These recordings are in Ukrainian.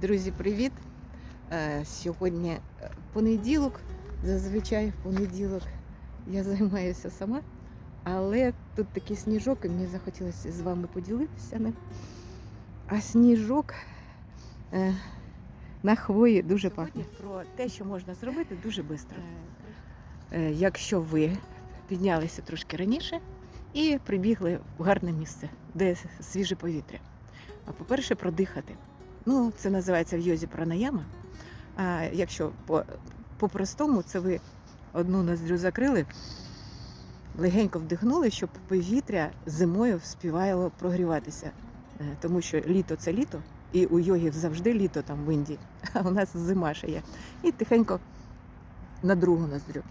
Друзі, привіт! Е, Сьогодні е, понеділок. Зазвичай в понеділок я займаюся сама, але тут такий сніжок, і мені захотілося з вами поділитися ним. А сніжок е, на хвої дуже пахне. Про те, що можна зробити дуже швидко. Якщо ви піднялися трошки раніше і прибігли в гарне місце, де свіже повітря. А по-перше, продихати. Ну, це називається в йозі пранаяма. А якщо по- по-простому, це ви одну ноздрю закрили, легенько вдихнули, щоб повітря зимою співало прогріватися. Е, Тому що літо це літо, і у йогів завжди літо там в Індії, а у нас зима ще є. І тихенько на другу ноздрю.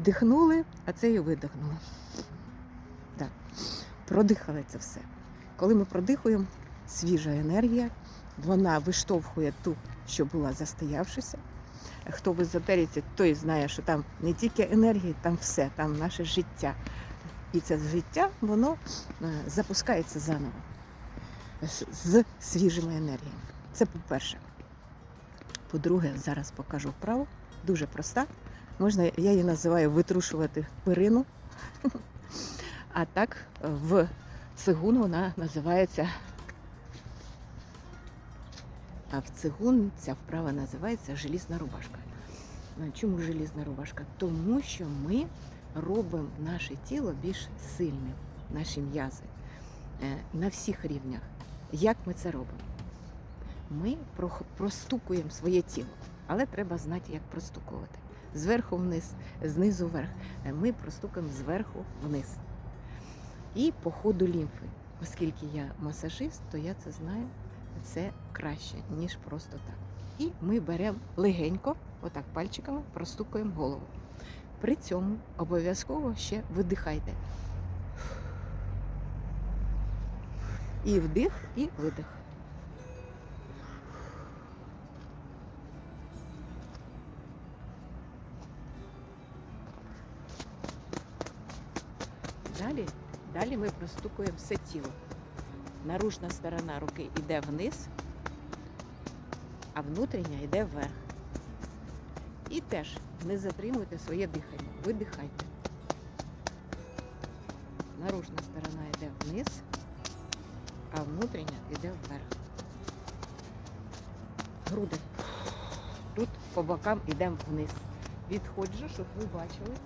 Вдихнули, а це і видихнули. Так. Продихали це все. Коли ми продихуємо, свіжа енергія, вона виштовхує ту, що була застоявшися. Хто в езотериці, той знає, що там не тільки енергія, там все, там наше життя. І це життя, воно е, запускається заново з, свіжими енергіями. Це по-перше. По-друге, зараз покажу вправу. Дуже проста. Можна, я її називаю витрушувати перину. А так в цигун вона називається. А в цигун ця вправа називається желізна рубашка. Чому желізна рубашка? Тому що ми робимо наше тіло більш сильним, наші м'язи е, на всіх рівнях. Як ми це робимо? Ми простукуємо своє тіло, але треба знати, як простукувати. Зверху вниз, знизу вверх. Е, Ми простукаємо зверху вниз. І по ходу лімфи. Оскільки я масажист, то я це знаю це краще, ніж просто так. І ми беремо легенько, отак пальчиками простукуємо голову. При цьому обов'язково ще видихайте. І вдих, і видих. Далі, далі ми простукуємо все тіло. Наружна сторона руки йде вниз, а внутрішня йде вверх. І теж не затримуйте своє дихання. Видихайте. Наружна сторона йде вниз, а внутрішня йде вверх. Груди. Тут по бокам йдемо вниз. Відходжу, щоб ви бачили,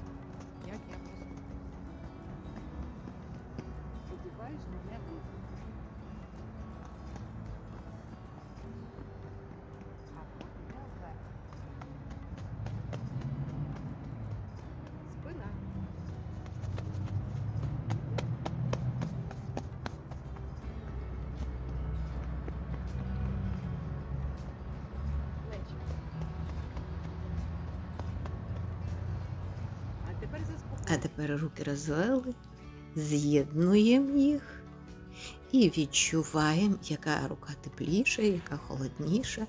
А тепер руки розвели, з'єднуємо їх і відчуваємо, яка рука тепліша, яка холодніша,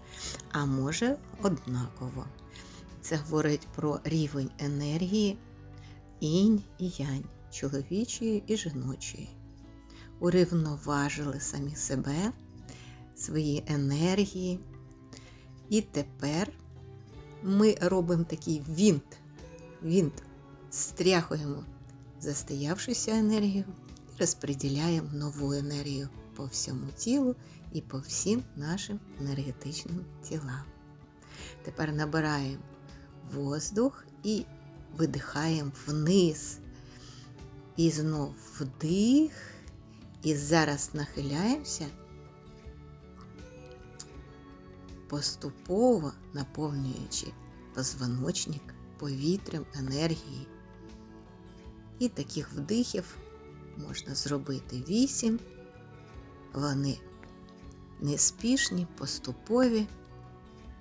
а може однаково. Це говорить про рівень енергії інь і янь, чоловічої і жіночої. Урівноважили самі себе, свої енергії. І тепер ми робимо такий вінт. Вінт стряхуємо застоявшуюся енергію і розподіляємо нову енергію по всьому тілу і по всім нашим енергетичним тілам. Тепер набираємо воздух і видихаємо вниз. І знов вдих. І зараз нахиляємося, поступово наповнюючи позвоночник повітрям енергії. І таких вдихів можна зробити вісім. Вони неспішні, поступові,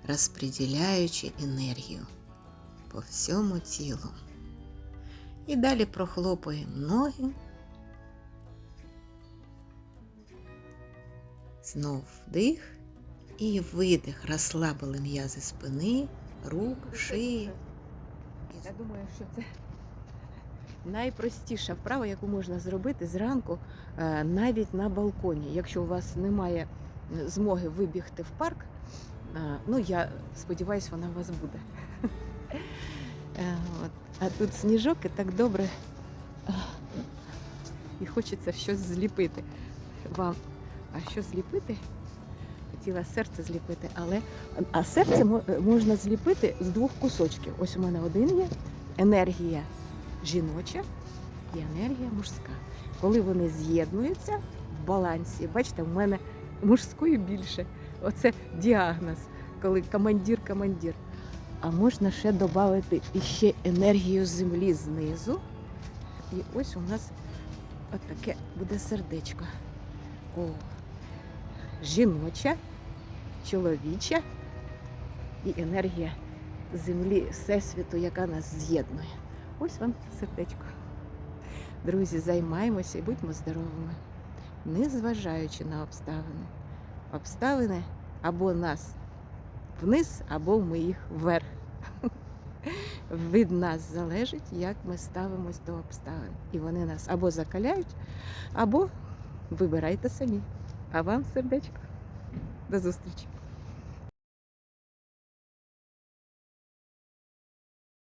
розподіляючи енергію по всьому тілу. І далі прохлопуємо ноги. Знов вдих і видих. Розслабили м'язи спини, рук, шиї. Я думаю, що це найпростіша вправа, яку можна зробити зранку, е, навіть на балконі. Якщо у вас немає змоги вибігти в парк. Е, Ну, я сподіваюся, вона у вас буде. Е. А тут сніжок і так добре. І хочеться щось зліпити вам. А що зліпити? Хотіла серце зліпити, але а серце мо- можна зліпити з двох кусочків. Ось у мене один є енергія жіноча і енергія мужська. Коли вони з'єднуються в балансі, бачите, в мене мужської більше. Оце діагноз, коли командир-командир. А можна ще додати іще енергію землі знизу. І ось у нас от таке буде сердечко. О, жіноча, чоловіча і енергія землі, всесвіту, яка нас з'єднує. Ось вам сердечко. Друзі, займаємося і будьмо здоровими, незважаючи на обставини. Обставини або нас вниз, або ми їх вверх. Від нас залежить, як ми ставимось до обставин. І вони нас або закаляють, або вибирайте самі. А вам сердечко. До зустрічі!